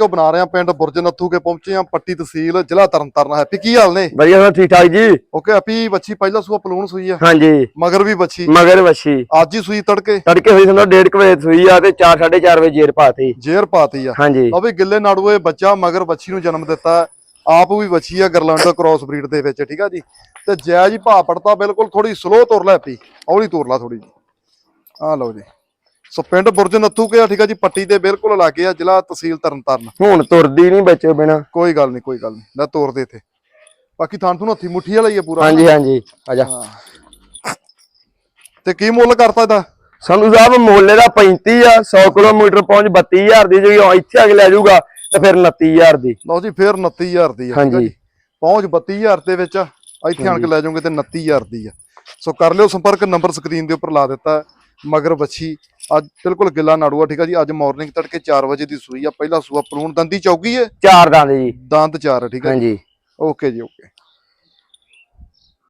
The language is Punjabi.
ਉਹ ਬਣਾ ਰਹੇ ਆ? ਪਿੰਡ ਬੁਰਜ ਨੱਥੂ ਕੇ ਪਹੁੰਚੇ ਆ ਪੱਟੀ ਤਹਿਸੀਲ ਜ਼ਿਲ੍ਹਾ ਤਰਨਤਾਰਨ ਹੈਪੀ ਕੀ ਹਾਲ ਨੇ? ਵਧੀਆ ਸਰ ਠੀਕ ਠਾਕ ਜੀ। ਓਕੇ ਹੈਪੀ ਬੱਚੀ ਪਹਿਲਾ ਸੂਆ ਪਲੂਣ ਸੂਈ ਆ। ਹਾਂਜੀ। ਮਗਰ ਵੀ ਬੱਚੀ ਮਗਰ ਵਛੀ। ਅੱਜ ਹੀ ਸੂਈ ਤੜਕੇ। ਤੜਕੇ ਹੋਈ ਸਾਨੂੰ 1:30 ਵਜੇ ਸੂਈ ਆ ਤੇ 4 4:30 ਵਜੇ ਜੇਰ ਪਾਤੀ। ਜੇਰ ਪਾਤੀ ਆ। ਹਾਂਜੀ। ਉਹ ਵੀ ਗਿੱਲੇ ਨਾੜੂਏ ਬੱਚਾ ਮਗਰ ਬੱਚੀ ਨੂੰ ਜਨਮ ਦਿੱਤਾ। ਹੈ। ਆਪ ਵੀ ਬੱਚੀ ਆ ਗਰਲੈਂਡ ਕ੍ਰਾਸ ਬਰੀਡ ਦੇ ਵਿੱਚ ਠੀਕ ਆ ਜੀ? ਤੇ ਜਾਇਜ਼ ਹੀ ਭਾਅ ਪੜਤਾ ਬਿਲਕੁਲ ਥੋੜੀ ਸਲੋ ਤੁਰ ਲੈ ਪੀ ਹੌਲੀ ਤੁਰ ਲਾ ਥੋੜੀ ਜੀ ਆ ਲਓ ਜੀ। ਸੋ ਪਿੰਡ ਬੁਰਜ ਨੱਥੂ ਕੇ ਆ ਠੀਕ ਆ ਜੀ ਪੱਟੀ ਦੇ ਬਿਲਕੁਲ ਲਾਗੇ ਆ ਜ਼ਿਲ੍ਹਾ ਤਹਿਸੀਲ ਤਰਨਤਾਰਨ। ਹੁਣ ਤੁਰਦੀ ਨਹੀਂ ਬੱਚੇ ਬਿਨਾ। ਕੋਈ ਗੱਲ ਨਹੀਂ ਕੋਈ ਗੱਲ ਨਹੀਂ ਲੈ ਤੋਰ ਦੇ ਇੱਥੇ। ਬਾਕੀ ਥਾਂ ਤੁਹਾਨੂੰ ਹੱਥੀ ਮੁੱਠੀ ਵਾਲਾ ਹੀ ਆ ਪੂਰਾ। ਹਾਂਜੀ ਹਾਂਜੀ ਆ ਜਾ। ਤੇ ਕੀ ਮੁੱਲ ਕਰਤਾ ਇਹਦਾ? ਸੰਧੂ ਸਾਹਿਬ ਮੋਲੇ ਦਾ 35 ਆ 100 ਕਿਲੋਮੀਟਰ ਪਹੁੰਚ 32000 ਦੀ ਜੇ ਇੱਥੇ ਕੇ ਲੈ ਜਾਊਗਾ ਤੇ ਫਿਰ 29000 ਦੀ। ਲਓ ਜੀ ਫੇਰ 29000 ਦੀ ਆ ਹਾਂਜੀ। ਜੀ। ਪਹੁੰਚ 32000 ਦੇ ਵਿੱਚ। ਇੱਥੇ ਆਣ ਕੇ ਲੈ ਜਾਓਗੇ ਤੇ 29000 ਦੀ ਆ। ਸੋ ਕਰ ਲਿਓ ਸੰਪਰਕ ਨੰਬਰ ਸਕਰੀਨ ਦੇ ਉੱਪਰ ਲਾ ਦਿੱਤਾ। ਮਗਰ ਬੱਚੀ ਅੱਜ ਬਿਲਕੁਲ ਗਿੱਲਾ ਨਾੜੂਆ ਠੀਕ ਆ ਜੀ? ਅੱਜ ਮਾਰਨਿੰਗ ਤੜਕੇ 4 ਵਜੇ ਦੀ ਸੂਈ ਆ। ਪਹਿਲਾ ਸੂਆ ਪਲੂਣ ਦੰਦੀ ਚੌਗੀ ਹੈ ਚਾਰ ਦੰਦ ਜੀ। ਦੰਦ ਚਾਰ ਆ, ਠੀਕ ਆ ਜੀ? ਹਾਂਜੀ। ਓਕੇ ਜੀ ਓਕੇ।